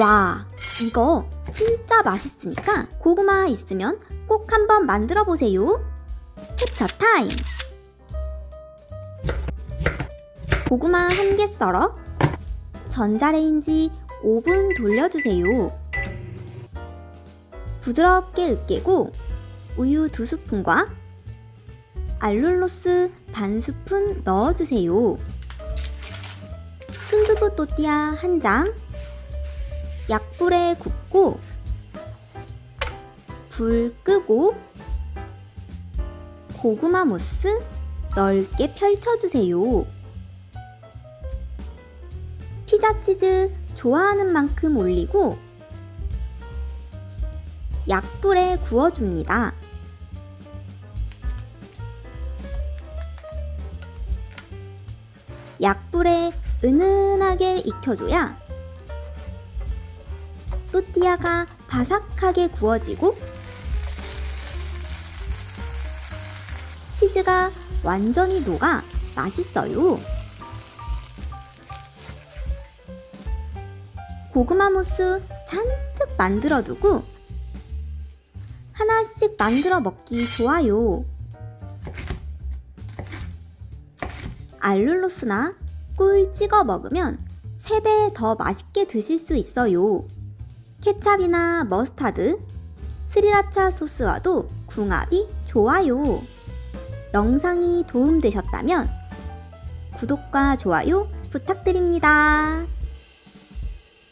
와, 이거 진짜 맛있으니까 고구마 있으면 꼭 한번 만들어 보세요. 캡처 타임! 고구마 한 개 썰어 전자레인지 5분 돌려주세요. 부드럽게 으깨고 우유 두 스푼과 알룰로스 반 스푼 넣어주세요. 순두부 또띠아 한 장, 약불에 굽고 불 끄고 고구마 무스 넓게 펼쳐주세요. 피자 치즈 좋아하는 만큼 올리고 약불에 구워줍니다. 약불에 은은하게 익혀줘야 또띠아가 바삭하게 구워지고 치즈가 완전히 녹아 맛있어요. 고구마 무스 잔뜩 만들어 두고 하나씩 만들어 먹기 좋아요. 알룰로스나 꿀 찍어 먹으면 3배 더 맛있게 드실 수 있어요. 케찹이나 머스타드, 스리라차 소스와도 궁합이 좋아요. 영상이 도움되셨다면 구독과 좋아요 부탁드립니다.